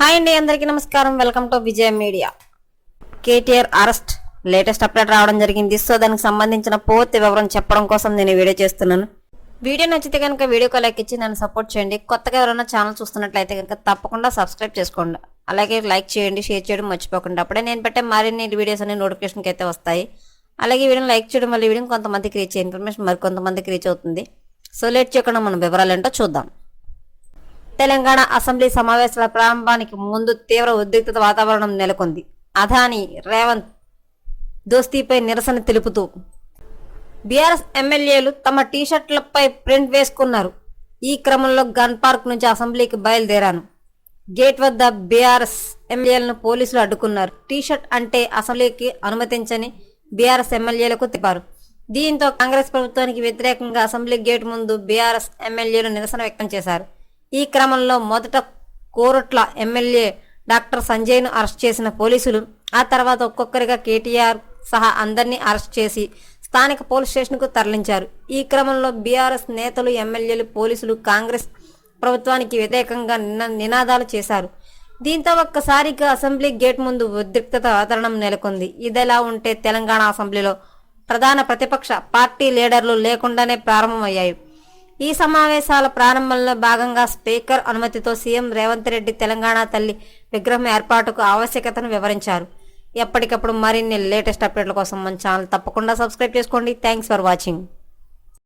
Hi అండి అందరికీ నమస్కారం. Welcome to Vijaya media. KTR arrest. Latest update రావడం జరిగింది. సో దానికి సంబంధించిన పూర్తి వివరం చెప్పడం కోసం నేను వీడియో చేస్తున్నాను. వీడియో నచ్చితే కనుక వీడియోకి లైక్ ఇచ్చి నన్ను సపోర్ట్ చేయండి. కొత్తగా ఎవరైనా ఛానల్ చూస్తున్నట్లయితే కనుక తప్పకుండా సబ్స్క్రైబ్ చేసుకోండి. అలాగే లైక్ చేయండి షేర్ చేయడం మర్చిపోకుండా. అప్పుడే నేను పెట్టే మరిన్ని వీడియోస్ అనే నోటిఫికేషన్కి అయితే వస్తాయి. అలాగే వీడియోని లైక్ చేయడం వల్ల వీడియో కొంతమందికి రీచ్ అయ్యే ఇన్ఫర్మేషన్ మరి కొంతమందికి రీచ్ అవుతుంది. సో లేట్ చేయకుండా మనం వివరాలు ఏంటో చూద్దాం. తెలంగాణ అసెంబ్లీ సమావేశాల ప్రారంభానికి ముందు తీవ్ర ఉద్రిక్తత వాతావరణం నెలకొంది. అదాని రేవంత్ దోస్తీపై నిరసన తెలుపుతూ బీఆర్ఎస్ ఎమ్మెల్యేలు తమ టీషర్ట్లపై ప్రింట్ వేసుకున్నారు. ఈ క్రమంలో గన్ పార్క్ నుంచి అసెంబ్లీకి బయలుదేరాను. గేట్ వద్ద బీఆర్ఎస్ ఎమ్మెల్యేలను పోలీసులు అడ్డుకున్నారు. టీషర్ట్ అంటే అసెంబ్లీకి అనుమతించని బీఆర్ఎస్ ఎమ్మెల్యేలకు తిప్పారు దీంతో కాంగ్రెస్ ప్రభుత్వానికి వ్యతిరేకంగా అసెంబ్లీ గేట్ ముందు బీఆర్ఎస్ ఎమ్మెల్యేలు నిరసన వ్యక్తం చేశారు. ఈ క్రమంలో మొదట కోరుట్ల ఎమ్మెల్యే డాక్టర్ సంజయ్ను అరెస్ట్ చేసిన పోలీసులు ఆ తర్వాత ఒక్కొక్కరిగా కేటీఆర్ సహా అందరినీ అరెస్ట్ చేసి స్థానిక పోలీస్ స్టేషన్కు తరలించారు. ఈ క్రమంలో బీఆర్ఎస్ నేతలు ఎమ్మెల్యేలు పోలీసులు కాంగ్రెస్ ప్రభుత్వానికి వ్యతిరేకంగా నిన- నినాదాలు చేశారు. దీంతో ఒక్కసారిగా అసెంబ్లీ గేట్ ముందు ఉద్రిక్తత వాతావరణం నెలకొంది. ఇదిలా ఉంటే తెలంగాణ అసెంబ్లీలో ప్రధాన ప్రతిపక్ష పార్టీ లీడర్లు లేకుండానే ప్రారంభమయ్యాయి. ఈ సమావేశాల ప్రారంభంలో భాగంగా స్పీకర్ అనుమతితో సీఎం రేవంత్ రెడ్డి తెలంగాణ తల్లి విగ్రహం ఏర్పాటుకు ఆవశ్యకతను వివరించారు. ఎప్పటికప్పుడు మరిన్ని లేటెస్ట్ అప్డేట్ల కోసం మన ఛానల్ తప్పకుండా సబ్స్క్రైబ్ చేసుకోండి. Thanks for watching.